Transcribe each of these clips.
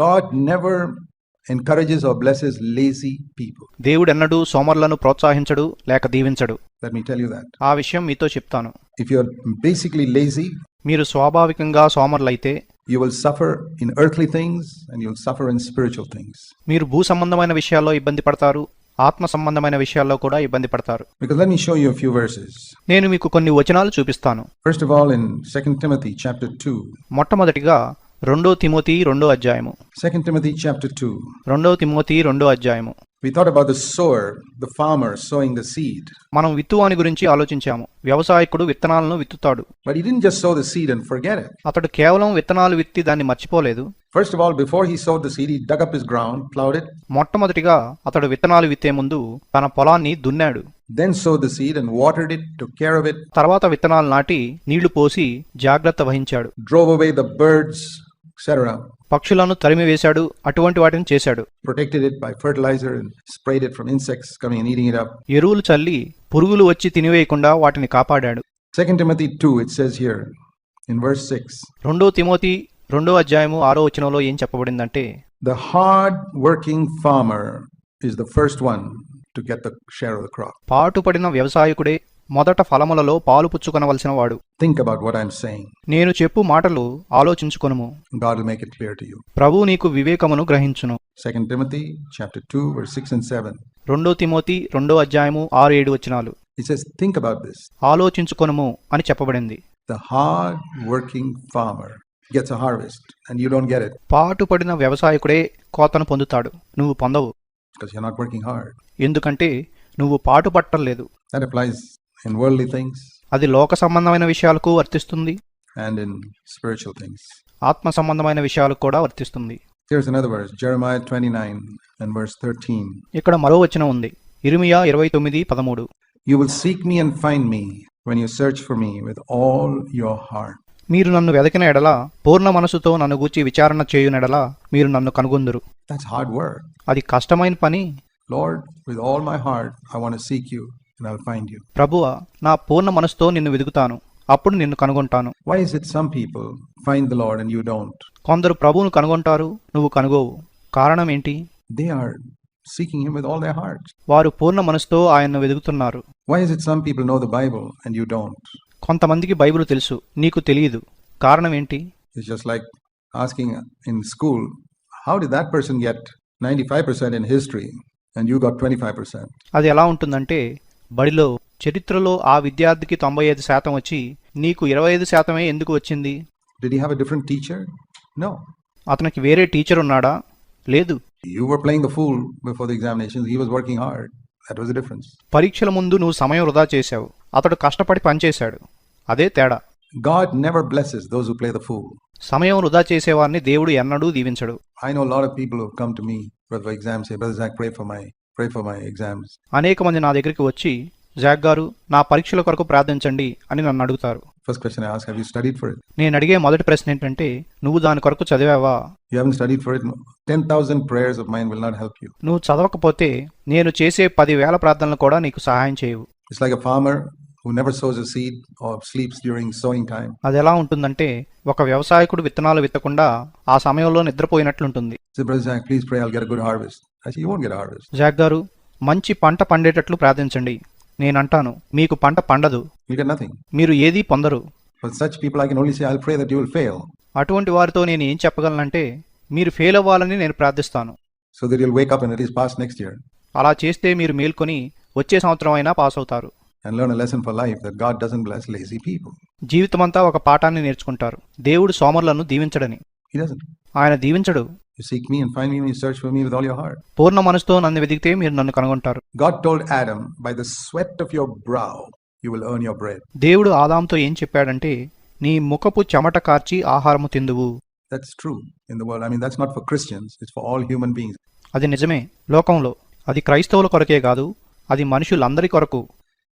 God never encourages or blesses lazy people దేవుడు ఎన్నడూ సోమర్లను ప్రోత్సహించడు లేక దీవించడు. Let me tell you that ఆ విషయం మీతో చెప్తాను. If you are basically lazy మీరు స్వాభావికంగా సోమర్లైతే you will suffer in earthly things and you will suffer in spiritual things మీరు భూ సంబంధమైన విషయాల్లో ఇబ్బంది పడతారు ఆత్మ సంబంధమైన విషయాల్లో కూడా ఇబ్బంది పడతారు. Because let me show you a few verses నేను మీకు కొన్ని వచనాలు చూపిస్తాను. First of all in second Timothy chapter 2 మొట్టమొదటిగా రెండో తిమోతి రెండో అధ్యాయము 2 Timothy chapter 2. రెండో తిమోతి రెండో అధ్యాయము We thought about the sower, the farmer sowing the seed. మనం విత్తువాని గురించి ఆలోచించాము వ్యవసాయకుడు విత్తనాలను విత్తుతాడు But he didn't just sow the seed and forget it. అతడు కేవలం విత్తనాలు విత్తి దాన్ని మర్చిపోలేదు First of all, before he sowed the seed, he dug up his ground, plowed it, మొట్టమొదటిగా అతడు విత్తనాలు విత్తే ముందు తన పొలాన్ని దున్నాడు then sowed the seed and watered it, took care of it, తర్వాత విత్తనాలు నాటి నీళ్ళు పోసి జాగ్రత్త వహించాడు drove away the birds, పక్షులను తరిమి వేశాడు అటువంటి వాటిని చేశాడు. ఎరువులు చల్లి పురుగులు వచ్చి తినివేయకుండా వాటిని కాపాడాడు. రెండో తిమోతి రెండో అధ్యాయము ఆరో వచనంలో ఏం చెప్పబడిందంటే the hard working farmer is the first one to get the share of the crop పాటు పడిన వ్యవసాయకుడే మొదట ఫలములలో పాలు పుచ్చుకొనవలసిన వాడు. Think about what I'm saying నేను చెప్పు మాటలు ఆలోచించుకొనుము. God will make it clear to you ప్రభు నీకు వివేకమును గ్రహించును. Second Timothy chapter 2 verse 6 and 7 రెండో తిమోతి రెండో అధ్యాయము 6 7 వచనాలు. It says think about this ఆలోచించుకొనుము అని చెప్పబడింది. The hard working farmer gets a harvest and you don't get it పాటుపడిన వ్యాపారికుడే కోతను పొందుతాడు. నువ్వు పొందవు. Because you are not working hard ఎందుకంటే నువ్వు పాటు పట్టలేదు. That applies in worldly things అది లోక సంబంధమైన విషయాలకు వర్తిస్తుంది and in spiritual things. ఆత్మ సంబంధమైన విషయాలకు కూడా వర్తిస్తుంది Here's another verse Jeremiah 29 and verse 13. ఇక్కడ మరో వచనం ఉంది ఇరిమియా ఇరవై తొమ్మిది పదమూడు You will seek me and find me when you search for me with all your heart. మీరు నన్ను వెదకిన ఎడల పూర్ణ మనసుతో నన్ను గూర్చి విచారణ చేయునెడల మీరు నన్ను కనుగొందురు That's hard work. అది కష్టమైన పని Lord, with all my heart, I want to seek you and I'll find you. ప్రభువ నా పూర్ణ మనసుతో నిన్ను వెదుకుతాను అప్పుడు నిన్ను కనుగొంటాను Why is it some people find the Lord and you don't? కొందరు ప్రభువును కనుగొంటారు నువ్వు కనుగోవు కారణం ఏంటి They are seeking Him with all their hearts. వారు పూర్ణ మనసుతో ఆయన్ను వెదుకుతున్నారు Why is it some people know the Bible and you don't? కొంతమందికి బైబిల్ తెలుసు నీకు తెలియదు కారణం ఏంటి It's just like asking in school, how did that person get 95% in history and you got 25%? అది ఎలా ఉంటుందంటే బడిలో చరిత్రలో ఆ విద్యార్థికి తొంభై ఐదు శాతం వచ్చి నీకు ఇరవై ఐదు శాతమే ఎందుకు వచ్చింది? అతనికి వేరే టీచర్ ఉన్నాడా? లేదు. పరీక్షల ముందు నువ్వు సమయం వృధా చేశావు. అతడు కష్టపడి పనిచేశాడు. అదే తేడా. God never blesses those who play the fool. సమయం వృధా చేసేవారిని దేవుడు ఎన్నడూ దీవించడు. I know a lot of people who come to me for the exam say brother Zach pray exams అనేక మంది నా దగ్గరికి వచ్చి జాగ్ గారు నా పరీక్షల కొరకు ప్రార్థించండి అని నన్ను అడుగుతారు. ఫస్ట్ క్వశ్చన్ ఐ ఆస్క్ నేను అడిగే మొదటి ప్రశ్న ఏంటంటే నువ్వు దాని కొరకు చదివావా? You have for it 10000 prayers of will not help you నువ్వు చదవకపోతే నేను చేసే పది వేల ప్రార్థనలు కూడా నీకు సహాయం చేయవు. It's like farmer never sows a seed sleeps during sowing అది ఎలా ఉంటుందంటే ఒక వ్యవసాయకుడు విత్తనాలు విత్తకుండా ఆ సమయంలో నిద్రపోయినట్లు ఉంటుంది so brother good harvest Jack గారు మంచి పంట పండేటట్లు ప్రార్థించండి. నేను అంటాను మీకు పంట పండదు. మీరు ఏదీ పొందరు. అటువంటి వారితో నేను ఏం చెప్పగలను అంటే మీరు ఫెయిల్ అవ్వాలని నేను ప్రార్థిస్తాను. అలా చేస్తే మీరు మేల్కొని వచ్చే సంవత్సరం అయినా పాస్ అవుతారు. జీవితమంతా ఒక పాఠాన్ని నేర్చుకుంటారు. దేవుడు సోమర్లను దీవించడని. ఆయన దీవించడు. You seek me and find me when you search for me with all your heart. పూర్ణ మనసుతో నన్ను వెదిగితే మీరు నన్ను కనుగొంటారు God told Adam, by the sweat of your brow, you will earn your bread. దేవుడు ఆదాంతో ఏం చెప్పాడంటే నీ ముఖపు చెమట కార్చి ఆహారము తిందువు That's true in the world. I mean, that's not for Christians, it's for all human beings. అది నిజమే లోకంలో అది క్రైస్తవుల కొరకే కాదు అది మనుషులందరి కొరకు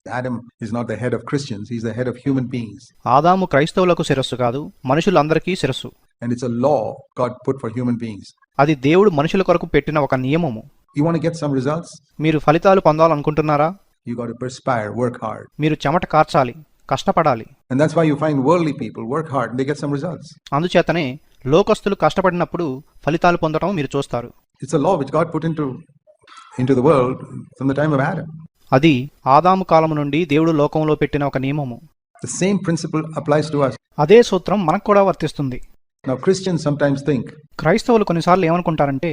Adam is not the head of Christians, he's the head of human beings. ఆదాము క్రైస్తవులకు శిరస్సు కాదు మనుషులందరికీ శిరస్సు and it's a law God put for human beings అది దేవుడు మనుషుల కొరకు పెట్టిన ఒక నియమము. You want get some results మీరు ఫలితాలు పొందాలనుకుంటున్నారా? You got to perspire work hard మీరు చెమట కార్చాలి కష్టపడాలి. And that's why you find worldly people work hard they get some results అందుచేతనే లోకస్తులు కష్టపడినప్పుడు ఫలితాలు పొందడం మీరు చూస్తారు. It's a law which God put into into the world from the time of Adam అది ఆదాము కాలము నుండి దేవుడు లోకంలో పెట్టిన ఒక నియమము. The same principle applies to us. అదే సూత్రం మనకు కూడా వర్తిస్తుంది. Now, Christians sometimes think క్రైస్తవులు కొన్నిసార్లు ఏమనుకుంటారంటే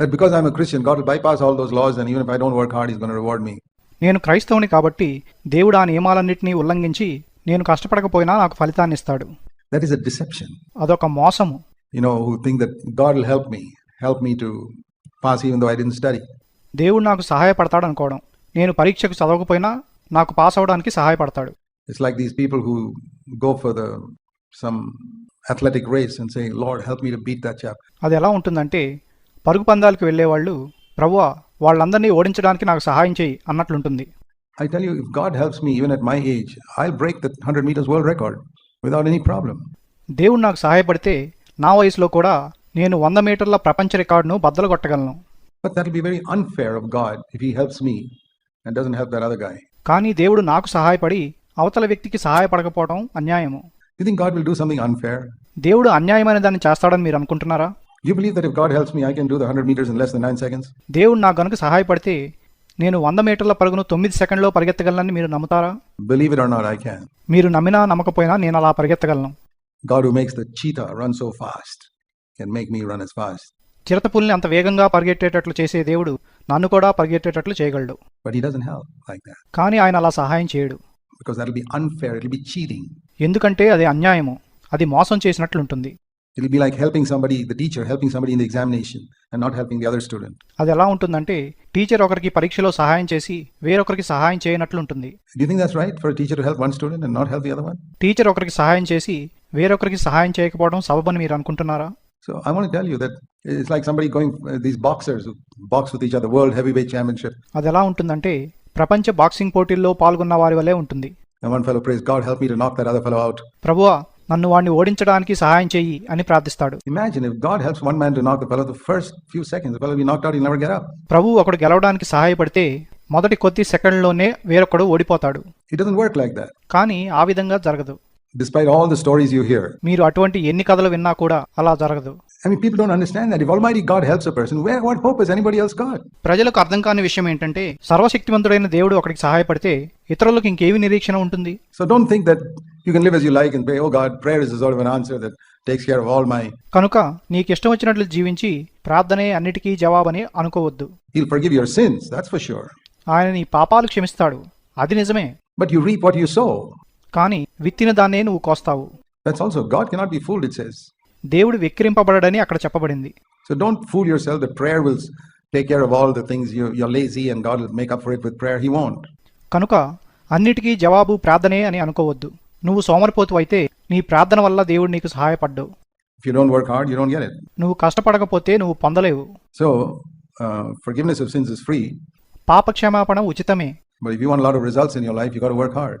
that because I'm a Christian, God will bypass all those laws, and even if I don't work hard, He's going to reward me. నేను క్రైస్తవుని కాబట్టి దేవుడు ఆ నియమాలన్నింటినీ ఉల్లంఘించి నేను కష్టపడకపోయినా నాకు ఫలితాన్ని ఇస్తాడు That is a deception. అదొక మోసము You know, who think that God will help me, help me to pass even though I didn't study. దేవుడు నాకు సహాయపడతాడు అనుకోవడం నేను పరీక్షకు చదవకపోయినా నాకు పాస్ అవడానికి సహాయపడతాడు It's like these people who go for the some athletic race say Lord help me to beat that chap అది ఎలా ఉంటుందంటే పరుగు పందాలకు వెళ్ళే వాళ్ళు ప్రభువ వాళ్ళందరినీ ఓడించడానికి నాకు సహాయం చేయి అన్నట్లు ఉంటుంది I tell you if God helps me even at my age I will break the 100 metres world record without any problem దేవుడు నాకు సహాయపడితే నా వయసులో కూడా నేను 100 మీటర్ల ప్రపంచ రికార్డును బద్దలు కొట్టగలను but that will be very unfair of God if he helps me and doesn't help that other guy కానీ దేవుడు నాకు సహాయపడి అవతల వ్యక్తికి సహాయపడకపోవడం అన్యాయము. You think God will do something unfair దేవుడు అన్యాయమైన దాన్ని చేస్తాడని మీరు అనుకుంటున్నారా? You believe that if God helps me I can do the 100 metres in less than 9 seconds దేవుడు నాకు గనుక సహాయపడితే నేను 100 మీటర్ల పరుగును 9 సెకండ్లలో పరిగెత్తగలనని మీరు నమ్ముతారా? Believe it or not I can మీరు నమ్మినా నమ్మకపోయినా నేను అలా పరిగెత్తగలను. God who makes the cheetah run so fast can make me run as fast చిరత పులిని అంత వేగంగా పరిగెట్టేటట్లు చేసే దేవుడు నన్ను కూడా పరిగెట్టేటట్లు చేయగలడు. బట్ హి డజంట్ కానీ ఆయన అలా సహాయం చేయడు. Because that be unfair it be cheating ఎందుకంటే అది అన్యాయము అది మోసం చేసినట్లుంటుంది It'll be like helping somebody, the teacher helping somebody in the examination and not helping the other student. అది ఎలా ఉంటుందంటే టీచర్ ఒకరికి పరీక్షలో సహాయం చేసి వేరొకరికి సహాయం చేయనట్లుంటుంది Do you think that's right for a teacher to help one student and not help the other one? Teacher ఒకరికి సహాయం చేసి వేరొకరికి సహాయం చేయకపోవడం సబబని మీరు అనుకుంటున్నారా So I want to tell you that it's like somebody going, uh, these boxers who box with each other, World Heavyweight Championship. అది ఎలా ఉంటుందంటే ప్రపంచ బాక్సింగ్ పోటీల్లో పాల్గొన్న వారి వలె ఉంటుంది And one fellow prays, God help me to knock that other fellow out. ప్రభువా నన్ను వాడిని ఓడించడానికి సహాయం చెయ్యి అని ప్రార్థిస్తాడు Imagine if God helps one man to knock the fellow the first few seconds, the fellow will be knocked out, he'll never get up. ప్రభు ఒకడు గెలవడానికి సహాయపడితే మొదటి కొద్ది సెకండ్లోనే వేరొకడు ఓడిపోతాడు It doesn't work like that. కానీ ఆ విధంగా జరగదు Despite all the stories you hear. మీరు అటువంటి ఎన్ని కథలు విన్నా కూడా అలా జరగదు I mean, people don't understand that. If Almighty God helps a person, where what hope has anybody else got? ప్రజలకు అర్థం కాని విషయం ఏంటంటే సర్వశక్తివంతుడైన దేవుడు ఒకడికి సహాయపడితే ఇతరులకు ఇంకేమి నిరీక్షణ ఉంటుంది So don't think that you can live as you like and pray, oh God, prayer is sort of an answer that takes care of all my. కనుక నీకు ఇష్టం వచ్చినట్లు జీవించి ప్రార్థనే అన్నిటికీ జవాబని అనుకోవద్దు He'll forgive your sins, that's for sure. ఆయన నీ పాపాలు క్షమిస్తాడు అది నిజమే But you reap what you sow. కానీ విత్తిన దాన్నే నువ్వు కోస్తావు. దేవుడు వెక్కిరింపబడని అక్కడ చెప్పబడింది. So don't fool yourself the prayer will take care of all the things you you are lazy and God will make up for it with prayer he want కనుక అన్నిటికీ జవాబు ప్రార్థనే అని అనుకోవద్దు. నువ్వు సోమరిపోతు అయితే నీ ప్రార్థన వల్ల దేవుడు నీకు సహాయపడ్డు. If you don't work hard you don't get it నువ్వు కష్టపడకపోతే నువ్వు పొందలేవు. So forgiveness of sins is free పాప పాపక్షమాపణ ఉచితమే. But if you want lot of results in your life you got to work hard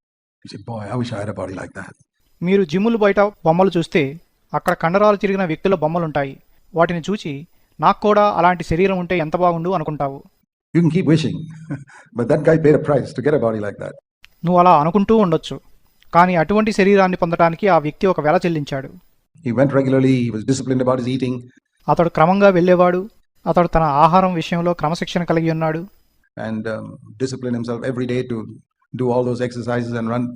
మీరు జిమ్ములు బయట బొమ్మలు చూస్తే అక్కడ కండరాలు తిరిగిన వ్యక్తుల బొమ్మలుంటాయి. వాటిని చూచి నాకు కూడా అలాంటి శరీరం ఉంటే ఎంత బాగుండు అనుకుంటావు. నువ్వు అలా అనుకుంటూ ఉండొచ్చు కానీ అటువంటి శరీరాన్ని పొందడానికి ఆ వ్యక్తి ఒక వేళ చెల్లించాడు. అతడు క్రమంగా వెళ్ళేవాడు అతడు తన ఆహారం విషయంలో క్రమశిక్షణ కలిగి ఉన్నాడు. Do all those exercises and run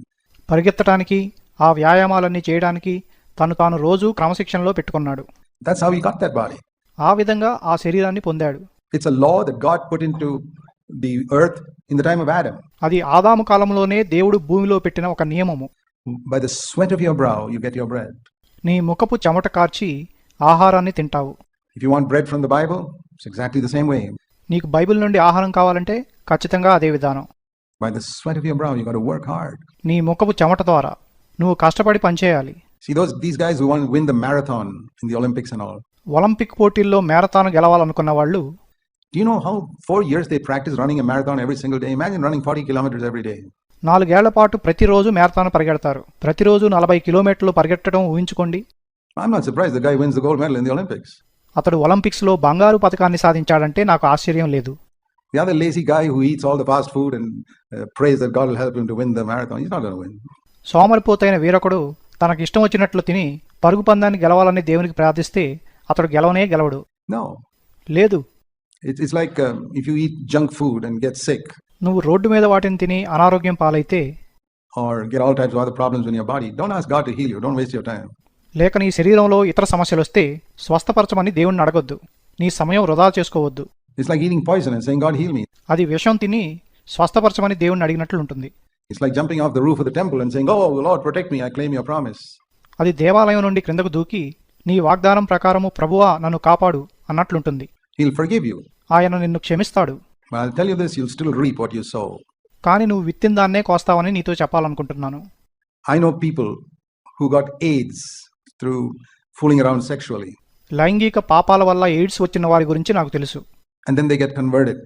పరిగెత్తడానికి ఆ వ్యాయామాలన్నీ చేయడానికి తను తాను రోజు క్రమశిక్షణలో పెట్టుకున్నాడు. That's how he got that body ఆ విధంగా ఆ శరీరాన్ని పొందాడు. It's a law that God put to the earth in the time of Adam అది ఆదాము కాలంలోనే దేవుడు భూమిలో పెట్టిన ఒక నియమము. By the sweat of your brow you get your bread నీ ముఖపు చెమట కార్చి ఆహారాన్ని తింటావు. If you want bread from the Bible it's exactly the same way నీకు బైబిల్ నుండి ఆహారం కావాలంటే ఖచ్చితంగా అదే విధానం. By the sweat of your brow you got to work hard నీ ముఖపు చెమట ద్వారా నువ్వు కష్టపడి పని చేయాలి see those these guys who want win the marathon in the Olympics and all Olympic పోటీల్లో మ్యారథాన్ గెలవాలనుకున్న వాళ్ళు do you know how 4 years they practise running a marathon every single day imagine running 40 kilometres every day నాలుగేళ్ళ పాటు ప్రతిరోజు marathon పరిగెడతారు. ప్రతిరోజు నలభై కిలోమీటర్లు పరిగెట్టడం ఊహించుకోండి. అతడు ఒలింపిక్స్లో బంగారు పథకాన్ని సాధించాడంటే నాకు ఆశ్చర్యం లేదు. The other lazy guy who eats all the fast food and uh, prays that God will help him to win the marathon, he's not going to win. సోమరిపోతైన వీరకుడు తనకి ఇష్టం వచ్చినట్లు తిని పరుగు పందాన్ని గెలవాలని దేవునికి ప్రార్థిస్తే అతడు గెలవనే గెలవడు No. లేదు It's, it's like um, if you eat junk food and get sick నువ్వు రోడ్డు మీద వాటిని తిని అనారోగ్యం పాలైతే or get all types of other problems in your body, don't ask God to heal you. Don't waste your time. లేక నీ శరీరంలో ఇతర సమస్యలు వస్తే స్వస్థపరచమని దేవుణ్ణి అడగొద్దు నీ సమయం వృధా చేసుకోవద్దు it's like eating poison and saying God heal me అది విషం తిని స్వస్థపరచమని దేవుని అడిగినట్లు ఉంటుంది. It's like jumping off the roof of the temple and saying oh Lord protect me I claim your promise అది దేవాలయం నుండి క్రిందకు దూకి నీ వాగ్దానం ప్రకారము ప్రభువా నన్ను కాపాడు అన్నట్లు ఉంటుంది హీల్ ఫర్గివ్ యు ఆయన నిన్ను క్షమిస్తాడు. But I tell you this you will still reap what you sow కానీ నువ్వు విత్తిన దాన్నే కోస్తావని నీతో చెప్పాలనుకుంటున్నాను. I know people who got AIDS through fooling around sexually లైంగిక పాపాల వల్ల ఎయిడ్స్ వచ్చిన వారి గురించి నాకు తెలుసు. And then they get converted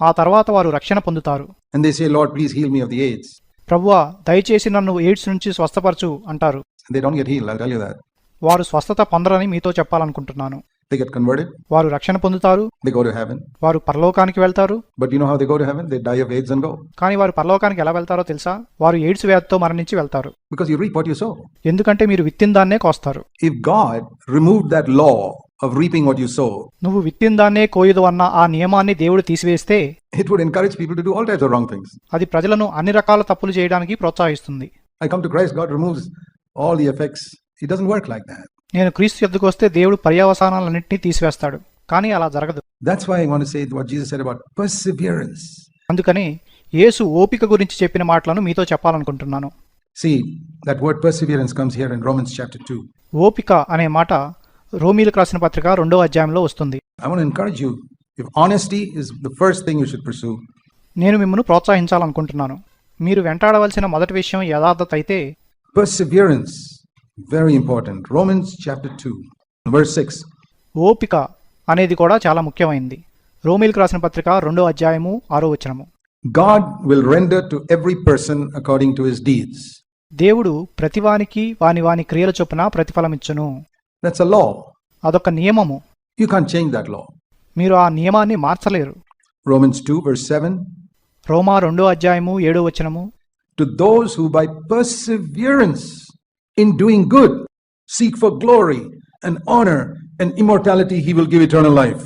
ఆ తర్వాత వారు రక్షణ పొందుతారు. And they say Lord please heal me of the AIDS ప్రభువా దయచేసి నన్ను ఎయిడ్స్ నుంచి స్వస్థపరచు అంటారు. They don't get heal I tell you that వారు స్వస్థత పొందరని మీతో చెప్పాలనుకుంటున్నాను. They get converted, వారు రక్షణ పొందుతారు they go to heaven. వారు పరలోకానికి వెళ్తారు But you know how they go to heaven? They die of AIDS and go. కానీ వారు పరలోకానికి ఎలా వెళ్తారో తెలుసా వారు ఎయిడ్స్ వ్యాధితో మరణించి వెళ్తారు Because you reap what you sow. ఎందుకంటే మీరు విత్తిన దాన్నే కోస్తారు If God removed that law of reaping what you sow, నువ్వు విత్తిన దాన్నే కోయదు అన్న ఆ నియమాన్ని దేవుడు తీసివేస్తే it would encourage people to do all types of wrong things. అది ప్రజలను అన్ని రకాల తప్పులు చేయడానికి ప్రోత్సహిస్తుంది I come to Christ, God removes all the effects. It doesn't work like that. నేను క్రీస్తు ఎద్దుకు వస్తే దేవుడు పర్యావసానాలన్నింటినీ తీసివేస్తాడు. కానీ అలా జరగదు. అందుకని యేసు ఓపిక గురించి చెప్పిన మాటలను మీతో చెప్పాలనుకుంటున్నాను. ఓపిక అనే మాట రోమీలకు రాసిన పత్రిక రెండో అధ్యాయంలో వస్తుంది. నేను మిమ్మల్ని ప్రోత్సహించాలనుకుంటున్నాను. మీరు వెంటాడవలసిన మొదటి విషయం యథార్థత అయితే perseverance very important Romans chapter two verse six ఓపిక అనేది కూడా చాలా ముఖ్యమైనది రోమిల్కి రాసిన పత్రిక రెండో అధ్యాయము ఆరో వచనము. God will render to every person according to his deeds దేవుడు ప్రతివానికి వాని వాని క్రియల చొప్పున ప్రతిఫలం ఇచ్చును. దట్స్ అ లా అదొక నియమము. You can change that law మీరు ఆ నియమాన్ని మార్చలేరు. రోమన్స్ 2 వర్స్ 7 రోమా రెండో అధ్యాయము ఏడో వచనము. To those who by perseverance in doing good seek for glory and honor and immortality, he will give eternal life.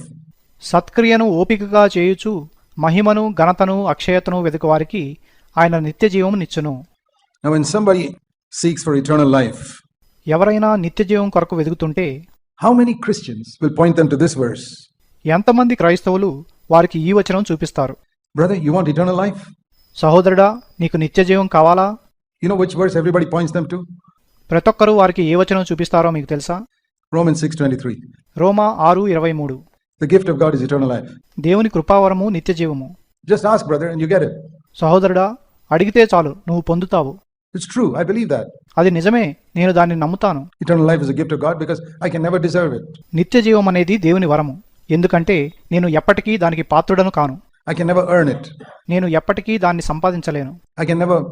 సత్క్రియను ఓపికగా చేయుచు మహిమను ఘనతను అక్షయతను వెతుకువారికి ఆయన నిత్య జీవము నిచ్చును Now, when somebody seeks for eternal life, ఎవరైనా నిత్య జీవం కొరకు వెతుకుతుంటే how many Christians will point them to this verse? ఎంతమంది క్రైస్తవులు వారికి ఈ వచనం చూపిస్తారు Brother, you want eternal life? సహోదరుడా నీకు నిత్య జీవం కావాలా You know which verse everybody points them to? ప్రతి ఒక్కరు వారికి ఏ వచనం చూపిస్తారో మీకు తెలుసా? రోమన్ సిక్స్ ట్వంటీ త్రీ రోమా ఆరు ఇరవై మూడు. The gift of God is eternal life దేవుని కృపావరము నిత్య జీవము just ask brother and you get it సహోదరుడా అడిగితే చాలు నువ్వు పొందుతావు. It's true I believe that అది నిజమే. నేను దాన్ని నమ్ముతాను. Eternal life is a gift of God because I can never deserve it నిత్య జీవం అనేది దేవుని వరము. ఎందుకంటే నేను ఎప్పటికీ దానికి పాత్రుడను కాను. I can never earn it నేను ఎప్పటికీ దాన్ని సంపాదించలేను. I can never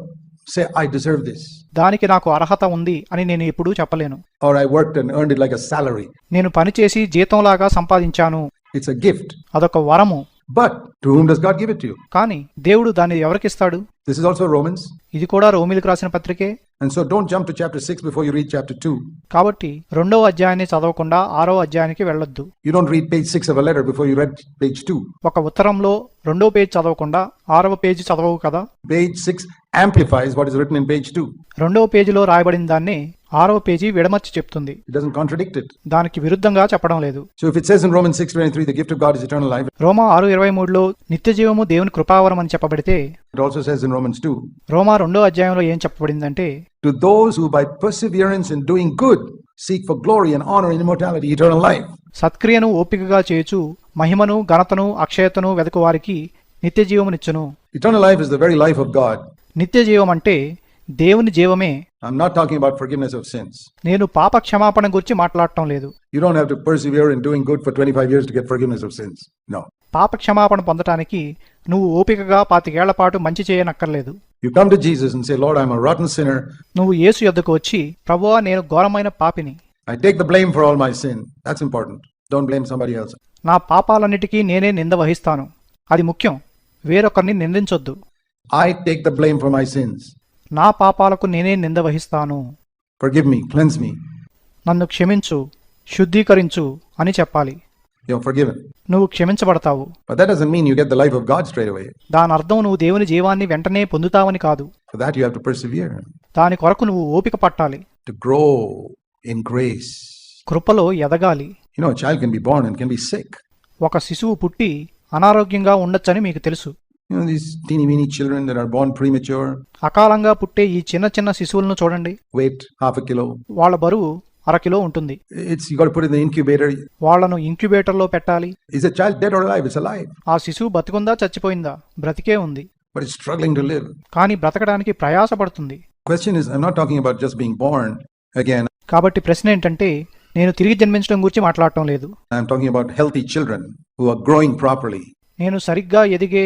say, I deserve this. దానికి నాకు అర్హత ఉంది అని నేను ఎప్పుడూ చెప్పలేను Or I worked and earned it like a salary. నేను పనిచేసి జీతంలాగా సంపాదించాను It's a gift. అదొక వరము But to whom does God give it to you? కానీ దేవుడు దాన్ని ఎవరికిస్తాడు This is also Romans. ఇది కూడా రోమిలకు రాసిన పత్రికే And so don't jump to chapter 6 before you read chapter 2. కాబట్టి రెండవ అధ్యాయాన్ని చదవకుండా ఆరో అధ్యాయానికి వెళ్ళొద్దు You don't read page 6 of a letter before you read page 2. ఒక ఉత్తరంలో రెండో పేజీ చదవకుండా ఆరవ పేజీ చదవవు కదా Page 6 amplifies what is written in page 2. రెండవ పేజీలో రాయబడిన దాన్ని ఆరవ పేజీ విడమర్చి చెప్తుంది It doesn't contradict it. దానికి విరుద్ధంగా చెప్పడం లేదు So if it says in Romans 6:23 the gift of God is eternal life, రోమా ఆరు ఇరవై మూడులో నిత్య జీవము దేవుని కృపావరం అని చెప్పబడితే it also says in Romans 2, రోమా రెండో అధ్యాయంలో ఏం చెప్పబడిందంటే to those who by perseverance in doing good seek for glory and honor and immortality, eternal life. సత్క్రియను ఓపికగా చేయుచు మహిమను ఘనతను అక్షయతను వెదకు వారికి నిత్య జీవమునిచ్చును Eternal life is the very life of God. నిత్య జీవం అంటే దేవుని జీవమే. I'm not talking about forgiveness of sins నేను పాప క్షమాపణ గురించి మాట్లాడటం లేదు. You don't have to persevere in doing good for 25 years to get forgiveness of sins no పాప క్షమాపణ పొందడానికి నువ్వు ఓపికగా పాతికేళ్ళ పాటు మంచి చేయనక్కర్లేదు. You come to Jesus and say Lord I am a rotten sinner నువ్వు యేసు యొద్దకు వచ్చి ప్రభువా నేను ఘోరమైన పాపిని. I take the blame for all my sin that's important don't blame somebody else నా పాపాలన్నిటికీ నేనే నింద వహిస్తాను. అది ముఖ్యం. వేరొకరిని నిందించొద్దు. I take the blame for my sins నా పాపాలకు నేనే నింద వహిస్తాను. ఫర్గివ్ మీ క్లెన్స్ మీ నన్ను క్షమించు శుద్ధీకరించు అని చెప్పాలి. నువ్వు క్షమించబడతావు. Mean you get the life of God straight away దాని అర్థం నువ్వు దేవుని జీవాన్ని వెంటనే పొందుతావని కాదు. That you have to persevere దాని కొరకు నువ్వు ఓపిక పట్టాలి. టు గ్రో ఇన్ గ్రేస్ కృపలో ఎదగాలి. You know child can be born and can be sick ఒక శిశువు పుట్టి అనారోగ్యంగా ఉండొచ్చని మీకు తెలుసు. You know, these teeny weeny children that are born premature, అకాలంగా పుట్టే ఈ చిన్న చిన్న శిశువులను చూడండి half a kilo. వాళ్ళ బరువు అరకిలో ఉంటుంది It's you got to put it in the incubator. వాళ్ళను ఇంక్యుబేటర్లో పెట్టాలి Is a child dead or alive? It's alive, ఆ శిశువు బతికుందా చచ్చిపోయిందా బ్రతికే ఉంది but it's struggling to live. కానీ బ్రతకడానికి ప్రయాసపడుతుంది Question is, I'm not talking about just being born again. కాబట్టి ప్రశ్న ఏంటంటే నేను తిరిగి జన్మించడం గురించి మాట్లాడటం లేదు I'm talking about healthy children who are growing properly. నేను సరిగ్గా ఎదిగే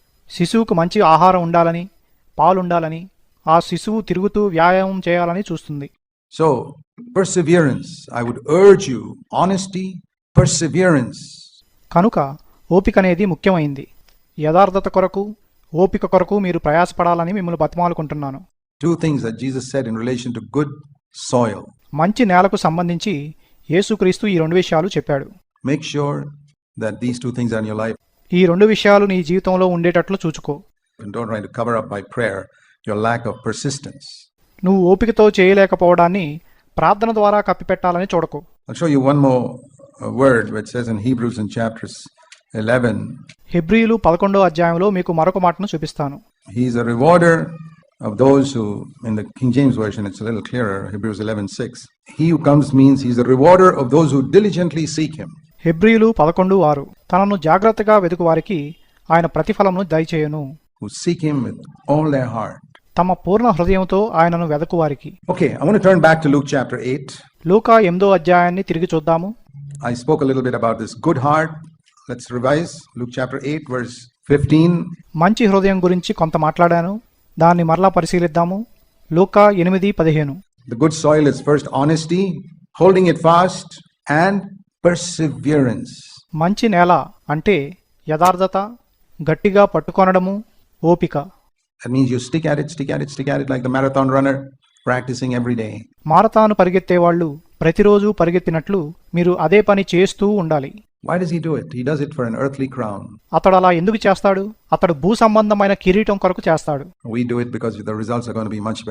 శిశువుకు మంచి ఆహారం ఉండాలని పాలు ఉండాలని ఆ శిశువు తిరుగుతూ వ్యాయామం చేయాలని చూస్తుంది. So perseverance I would urge you honesty perseverance కనుక ఓపిక అనేది ముఖ్యమైంది. యథార్థత కొరకు ఓపిక కొరకు మీరు ప్రయాసపడాలని మిమ్మల్ని బతిమాలుకుంటున్నాను. Two things that Jesus said in relation to good soil మంచి నేలకు సంబంధించి యేసుక్రీస్తు ఈ రెండు విషయాలు చెప్పాడు. Make sure that these two things are in your life ఈ రెండు విషయాలు నీ జీవితంలో ఉండేటట్లు చూచుకో. నువ్వు ఓపికతో చేయలేకపోవడాన్ని ప్రార్థన ద్వారా కప్పిపెట్టాలని చూడకు. హెబ్రియులు పదకొండో అధ్యాయంలో మీకు మరొక మాటను చూపిస్తాను. He comes means he's rewarder those diligently seek హెబ్రియులు పదకొండు ఆరు. తనను జాగ్రత్తగా వెతుకు వారికి ఆయన ప్రతిఫలము దయచేయను. తమ పూర్ణ హృదయంతో ఆయనను వెదకు వారికి లూకా ఎందో అధ్యాయాన్ని తిరిగి చూద్దాము. I spoke little this good heart let's revise Luke chapter 8 verse 15 మంచి హృదయం గురించి కొంత మాట్లాడాను. దాన్ని మరలా పరిశీలిద్దాము. లూకా ఎనిమిది పదిహేను. The good soil is first honesty holding it fast and perseverance మంచి నేల అంటే యథార్థత గట్టిగా పట్టుకొనడము ఓపిక. ప్రాక్టీసింగ్ ఎవ్రీ డే మారథాన్ పరిగెత్తే వాళ్ళు ప్రతిరోజు పరిగెత్తినట్లు మీరు అదే పని చేస్తూ ఉండాలి. Why does he do it does it for an earthly crown అతడు అలా ఎందుకు చేస్తాడు? అతడు భూ సంబంధమైన కిరీటం కొరకు చేస్తాడు. We do it because the results are gonna be much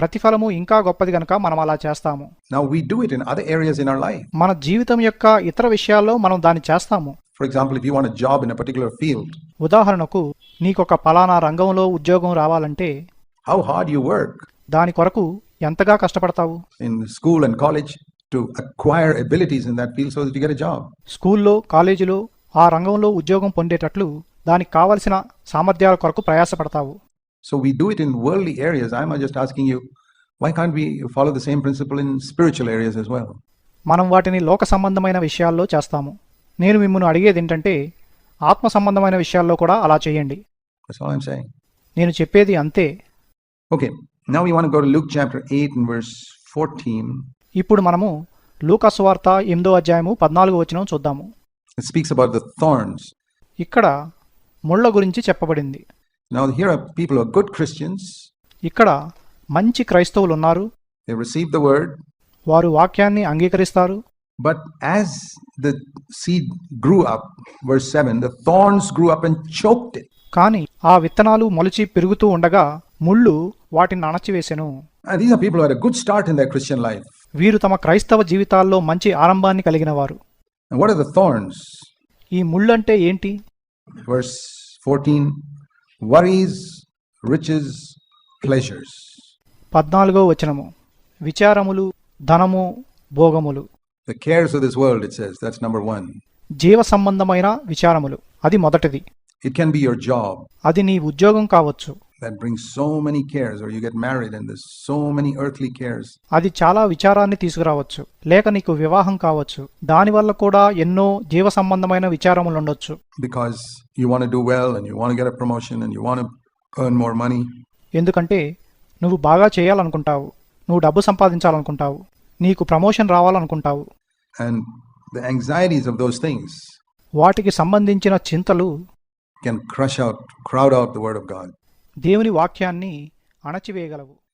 ప్రతిఫలము ఇంకా గొప్పది గనక మనం అలా చేస్తాము. Now we do it in other areas in our మన జీవితం యొక్క ఇతర విషయాల్లో మనం దాన్ని చేస్తాము. For example if you want a job in a particular field ఉదాహరణకు నీకు ఒక ఫలానా రంగంలో ఉద్యోగం రావాలంటే హౌ హార్డ్ యు వర్క్ దాని కొరకు ఎంతగా కష్టపడతావు? In school and college to acquire abilities in that field so that you get a job. స్కూల్లో కాలేజీలో ఆ రంగంలో ఉద్యోగం పొందేటట్లు దానికి కావలసిన సామర్థ్యాల కొరకు ప్రయాసపడతావు So we do it in worldly areas. I'm just asking you, why can't we follow the same principle in spiritual areas as well? మనం వాటిని లోక సంబంధమైన విషయాల్లో చేస్తాము నేను మిమ్మల్ని అడిగేది ఏంటంటే ఆత్మ సంబంధమైన విషయాల్లో కూడా అలా చేయండి. నేను చెప్పేది అంతే Okay, now we want to go to Luke chapter 8 and verse 14. ఇప్పుడు మనము లూకాసువార్త ఎనిమిదో అధ్యాయము పద్నాలుగు వచనం చూద్దాము. స్పీక్స్ అబౌట్ ద థార్న్స్ ఇక్కడ ముళ్ళ గురించి చెప్పబడింది. Now here people are good Christians ఇక్కడ మంచి క్రైస్తవులు ఉన్నారు. దే రిసీవ్ వర్డ్ వారు వాక్యాన్ని అంగీకరిస్తారు. But as the seed grew up verse seven the thorns grew up and choked it కానీ ఆ విత్తనాలు మొలిచి పెరుగుతూ ఉండగా ముళ్ళు వాటిని అణచివేశెను these are people are good start in their Christian life వీరు తమ క్రైస్తవ జీవితాల్లో మంచి ఆరంభాన్ని కలిగిన వారు ఈ ముళ్ళంటే ఏంటి? పద్నాలుగో వచనము. విచారములు ధనము భోగములు. జీవ సంబంధమైన విచారములు. అది మొదటిది. It can be your job అది నీ ఉద్యోగం కావచ్చు. That brings so many cares, or you get married and there's so many earthly cares. అది చాలా విచారాన్ని తీసుకురావచ్చు లేక నీకు వివాహం కావచ్చు దానివల్ల కూడా ఎన్నో జీవ సంబంధమైన విచారములు ఉండొచ్చు because you want to do well and you want to get a promotion and you want to earn more money. ఎందుకంటే నువ్వు బాగా చేయాలనుకుంటావు నువ్వు డబ్బు సంపాదించాలనుకుంటావు నీకు ప్రమోషన్ రావాలనుకుంటావు And the anxieties of those things వాటికి సంబంధించిన చింతలు can crush out, crowd out the Word of God. దేవుని వాక్యాన్ని అణచివేయగలవు.